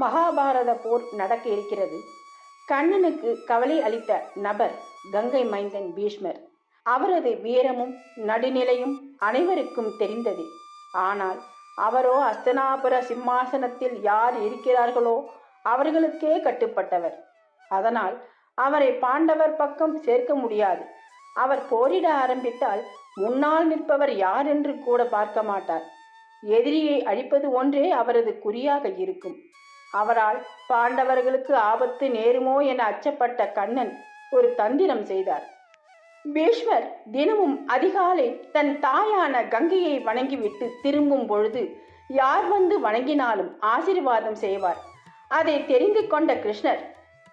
போர் நடக்க இருக்கிறது. கண்ணனுக்கு கவலை அளித்த நபர் கங்கை மைந்தன் பீஷ்மர். அவரது வீரமும் நடுநிலையும் அனைவருக்கும் தெரிந்தது. ஆனால் அவரோ அஸ்தனாபுர சிம்மாசனத்தில் யார் இருக்கிறார்களோ அவர்களுக்கே கட்டுப்பட்டவர். அதனால் அவரை பாண்டவர் பக்கம் சேர்க்க முடியாது. அவர் போரிட ஆரம்பித்தால் முன்னால் நிற்பவர் யார் என்று கூட பார்க்க மாட்டார். எதிரியை அழிப்பது ஒன்றே அவரது குறியாக இருக்கும். அவரால் பாண்டவர்களுக்கு ஆபத்து நேருமோ என அச்சப்பட்ட கண்ணன் ஒரு தந்திரம் செய்தார். பீஷ்மர் தினமும் அதிகாலை தன் தாயான கங்கையை வணங்கிவிட்டு திரும்பும் பொழுது யார் வந்து வணங்கினாலும் ஆசீர்வாதம் செய்வார். அதை தெரிந்து கொண்ட கிருஷ்ணர்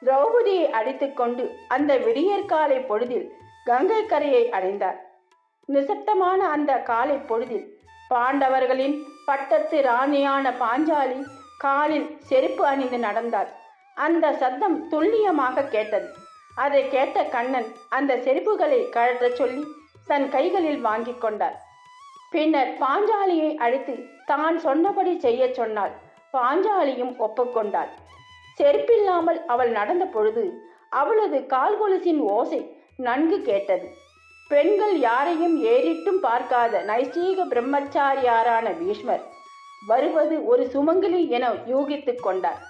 திரௌபதியை அடித்துக்கொண்டு அந்த விடியற்காலை பொழுதில் கங்கை கரையை அடைந்தார். நிசப்தமான அந்த காலை பொழுதில் பாண்டவர்களின் பட்டத்து ராணியான பாஞ்சாலி காலில் செருப்பு அணிந்து நடந்தாள் அந்த சத்தம் துல்லியமாக கேட்டது. அதை கேட்ட கண்ணன் அந்த செருப்புகளை கழற்றச் சொல்லி தன் கைகளில் வாங்கிக் கொண்டார். பின்னர் பாஞ்சாலியை அழைத்து தான் சொன்னபடி செய்யச் சொன்னாள். பாஞ்சாலியும் ஒப்புக்கொண்டாள் செருப்பில்லாமல் அவள் நடந்த பொழுது அவளது கால் கொலுசின் ஓசை நன்கு கேட்டது. பெண்கள் யாரையும் ஏறிட்டும் பார்க்காத நைஷ்டீக பிரம்மச்சாரியாரான பீஷ்மர் வருவது ஒரு சுமங்கலி என யூகித்துக் கொண்டார்.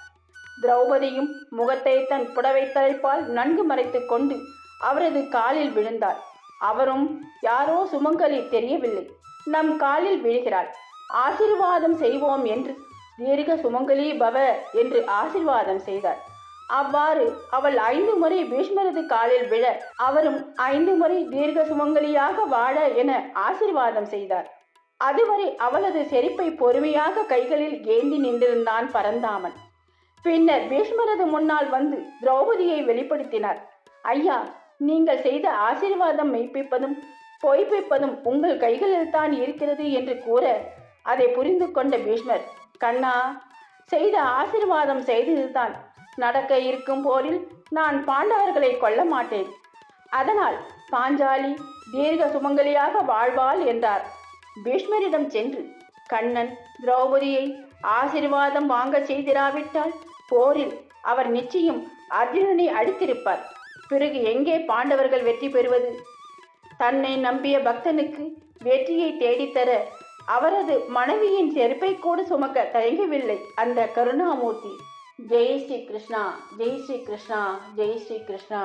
திரௌபதியும் முகத்தை தன் புடவை தலைப்பால் நன்கு மறைத்துக் கொண்டு அவரது காலில் விழுந்தார். அவரும் யாரோ சுமங்கலி தெரியவில்லை. நம் காலில் விழுகிறாள். ஆசிர்வாதம் செய்வோம் என்று தீர்க சுமங்கலி பவ என்று ஆசீர்வாதம் செய்தார். அவ்வாறு அவள் ஐந்து முறை பீஷ்மரது காலில் விழ அவரும் ஐந்து முறை தீர்க்க சுமங்கலியாக வாழ என ஆசீர்வாதம் செய்தார். அதுவரை அவளது செரிப்பை பொறுமையாக கைகளில் ஏந்தி நின்றிருந்தான் பரந்தாமன். பின்னர் பீஷ்மரது முன்னால் வந்து திரௌபதியை வெளிப்படுத்தினார். ஐயா நீங்கள் செய்த ஆசீர்வாதம் மெய்ப்பிப்பதும் பொய்ப்பிப்பதும் உங்கள் கைகளில் தான் இருக்கிறது என்று கூற அதை புரிந்து கொண்ட பீஷ்மர் கண்ணா செய்த ஆசீர்வாதம் செய்ததுதான். நடக்க இருக்கும் போரில் நான் பாண்டவர்களை கொல்ல மாட்டேன். அதனால் பாஞ்சாலி தீர்க்க சுமங்கலியாக வாழ்வாள் என்றார். பீஷ்மரிடம் சென்று கண்ணன் திரௌபதியை ஆசீர்வாதம் வாங்க செய்திராவிட்டால் போரில் அவர் நிச்சயம் அர்ஜுனனை அடித்திருப்பார். பிறகு எங்கே பாண்டவர்கள் வெற்றி பெறுவது? தன்னை நம்பிய பக்தனுக்கு வெற்றியை தேடித்தர அவரது மனைவியின் செருப்பை கூட சுமக்க தயங்கவில்லை அந்த கருணாமூர்த்தி. ஜெய் ஸ்ரீ கிருஷ்ணா ஜெய் ஸ்ரீ கிருஷ்ணா ஜெய் ஸ்ரீ கிருஷ்ணா.